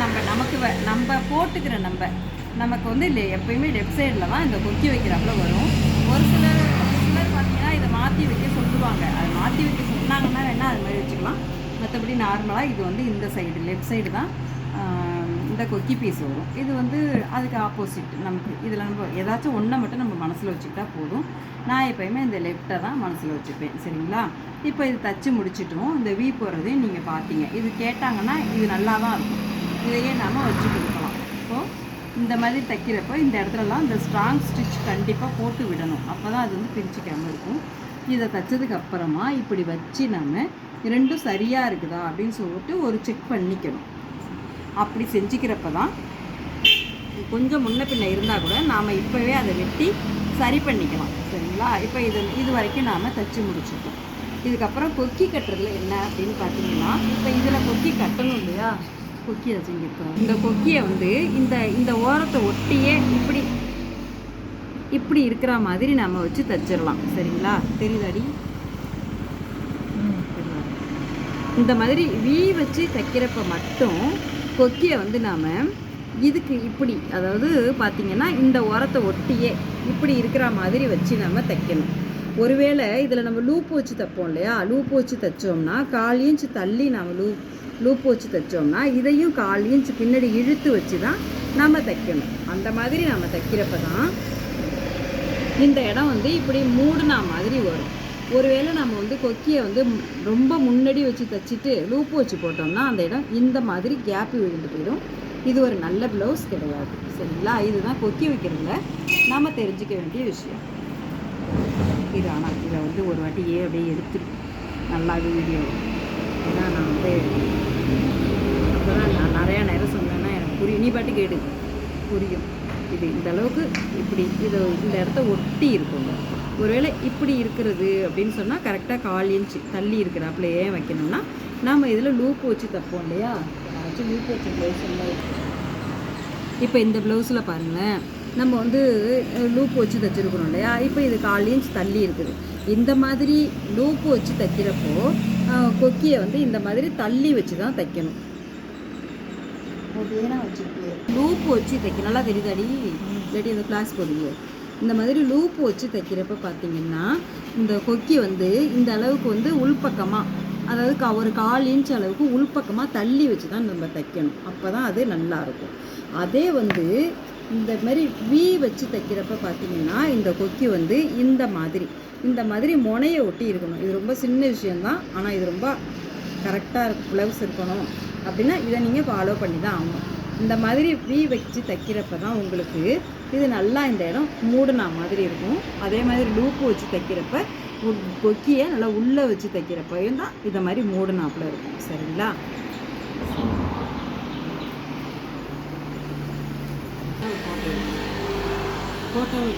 நம்ம நமக்கு வ- நம்ம போட்டுக்கிற நம்ம நமக்கு வந்து இல்லை எப்பயுமே லெஃப்ட் சைடில் தான் இந்த கொக்கி வைக்கிறாப்புல வரும். ஒரு சிலர் ஒரு சிலர் பார்த்தீங்கன்னா இதை மாற்றி வைக்க சொல்லுவாங்க. அதை மாற்றி வைக்க சொன்னாங்கன்னா வேணால் அது மாதிரி வச்சுக்கலாம். மற்றபடி நார்மலாக இது வந்து இந்த சைடு லெஃப்ட் சைடு தான் இந்த கொக்கி பீஸ் வரும். இது வந்து அதுக்கு ஆப்போசிட் நமக்கு இதில் நம்ம ஏதாச்சும் ஒன்றை மட்டும் நம்ம மனசில் வச்சுக்கிட்டா போதும். நான் எப்பயுமே இந்த லெஃப்ட்டை தான் மனசில் வச்சுப்பேன். சரிங்களா? இப்போ இது தச்சு முடிச்சிட்டோம். இந்த வீ போடுறதையும் நீங்கள் பார்த்தீங்க இது கேட்டாங்கன்னா இது நல்லா தான் இருக்கும். இதையே நாம் வச்சு கொடுக்கலாம். இப்போது இந்த மாதிரி தைக்கிறப்போ இந்த இடத்துலலாம் இந்த ஸ்ட்ராங் ஸ்டிச் கண்டிப்பாக போட்டு விடணும். அப்போ தான் அது வந்து பிரிச்சிக்காமல் இருக்கும். இதை தைச்சதுக்கு அப்புறமா இப்படி வச்சு நம்ம ரெண்டும் சரியாக இருக்குதா அப்படின்னு சொல்லிட்டு ஒரு செக் பண்ணிக்கணும். அப்படி செஞ்சுக்கிறப்ப தான் கொஞ்சம் முன்ன பின்ன இருந்தால் கூட நாம் இப்போவே அதை வெட்டி சரி பண்ணிக்கலாம். சரிங்களா? இப்போ இது இது வரைக்கும் நாம் தச்சு முடிச்சிட்டோம் இதுக்கப்புறம் கொக்கி கட்டுறதுல என்ன அப்படின்னு பார்த்தீங்கன்னா இப்போ இதில் கொக்கி கட்டணும் இல்லையா? கொக்கி வச்சுருக்கோம் இந்த கொக்கியை வந்து இந்த இந்த ஓரத்தை ஒட்டியே இப்படி இப்படி இருக்கிற மாதிரி நம்ம வச்சு தச்சிடலாம். சரிங்களா? தெரியுதாடி? இந்த மாதிரி வீ வச்சு தைக்கிறப்ப மட்டும் கொக்கியை வந்து நாம் இதுக்கு இப்படி அதாவது பார்த்திங்கன்னா இந்த உரத்தை ஒட்டியே இப்படி இருக்கிற மாதிரி வச்சு நம்ம தைக்கணும். ஒருவேளை இதில் நம்ம லூப் வச்சு தைப்போம் இல்லையா? லூப் வச்சு தைச்சோம்னா கால் இன்ச் தள்ளி நம்ம லூப் லூப் வச்சு தைச்சோம்னா இதையும் கால் இன்ச் பின்னாடி இழுத்து வச்சு தான் நம்ம தைக்கணும். அந்த மாதிரி நம்ம தைக்கிறப்ப தான் இந்த இடம் வந்து இப்படி மூடினா மாதிரி வரும். ஒருவேளை நம்ம வந்து கொக்கியை வந்து ரொம்ப முன்னாடி வச்சு தைச்சிட்டு லூப்பு வச்சு போட்டோம்னா அந்த இடம் இந்த மாதிரி கேப் விழுந்து போயிடும். இது ஒரு நல்ல ப்ளவுஸ் கிடையாது. சரிங்களா? இதுதான் கொக்கி வைக்கிறதுல நாம் தெரிஞ்சுக்க வேண்டிய விஷயம். இது ஆனால் இதை வந்து ஒரு வாட்டி ஏ அப்படியே எடுத்து நல்லாவே வீடியோ ஏன்னா நான் வந்து அப்புறம் நான் நிறையா நேரம் சொன்னேன்னா எனக்கு புரியும். நீ பாட்டு கேடு புரியும். இது இந்த அளவுக்கு இப்படி இதை இந்த இடத்த ஒட்டி இருக்குங்க. ஒருவேளை இப்படி இருக்கிறது அப்படின்னு சொன்னால் கரெக்டாக கால் இன்ச்சு தள்ளி இருக்கிறாப்புல ஏன் வைக்கணும்னா நாம் இதில் லூப் வச்சு தப்போம் இல்லையா? நான் வச்சு லூப் வச்சு ப்ளவுஸ் இப்போ இந்த ப்ளவுஸில் பாருங்களேன். நம்ம வந்து லூப் வச்சு தைச்சிருக்கிறோம் இல்லையா? இப்போ இது கால் இன்ச் தள்ளி இருக்குது. இந்த மாதிரி லூப் வச்சு தைக்கிறப்போ கொக்கியை வந்து இந்த மாதிரி தள்ளி வச்சு தான் தைக்கணும். லூப் வச்சு தைக்க நல்லா தெரியுதாடி? இல்லாட்டி இந்த கிளாஸ் போடுங்க இந்த மாதிரி லூப் வச்சு தைக்கிறப்ப பார்த்தீங்கன்னா இந்த கொக்கி வந்து இந்த அளவுக்கு வந்து உள்பக்கமாக அதாவது கா ஒரு கால் இன்ச் அளவுக்கு உள்பக்கமாக தள்ளி வச்சு தான் நம்ம தைக்கணும். அப்போ தான் அது நல்லா இருக்கும். அதே வந்து இந்த மாதிரி வி வச்சு தைக்கிறப்ப பார்த்தீங்கன்னா இந்த கொக்கி வந்து இந்த மாதிரி இந்த மாதிரி முனையை ஒட்டி இருக்கணும். இது ரொம்ப சின்ன விஷயம்தான் ஆனால் இது ரொம்ப கரெக்டாக இருக்கும் ப்ளவுஸ் இருக்கணும். அப்படின்னா இதை நீங்கள் ஃபாலோ பண்ணி தான் ஆகணும். இந்த மாதிரி வி வச்சு தைக்கிறப்ப தான் உங்களுக்கு இது நல்லா இந்த இடம் மூடினா மாதிரி இருக்கும். அதே மாதிரி லூப்பு வச்சு தைக்கிறப்ப உ- கொக்கியை நல்லா உள்ளே வச்சு தைக்கிறப்பையும் தான் இதை மாதிரி மூடினாப்புல இருக்கும். சரிங்களா? కోటమి కోటమి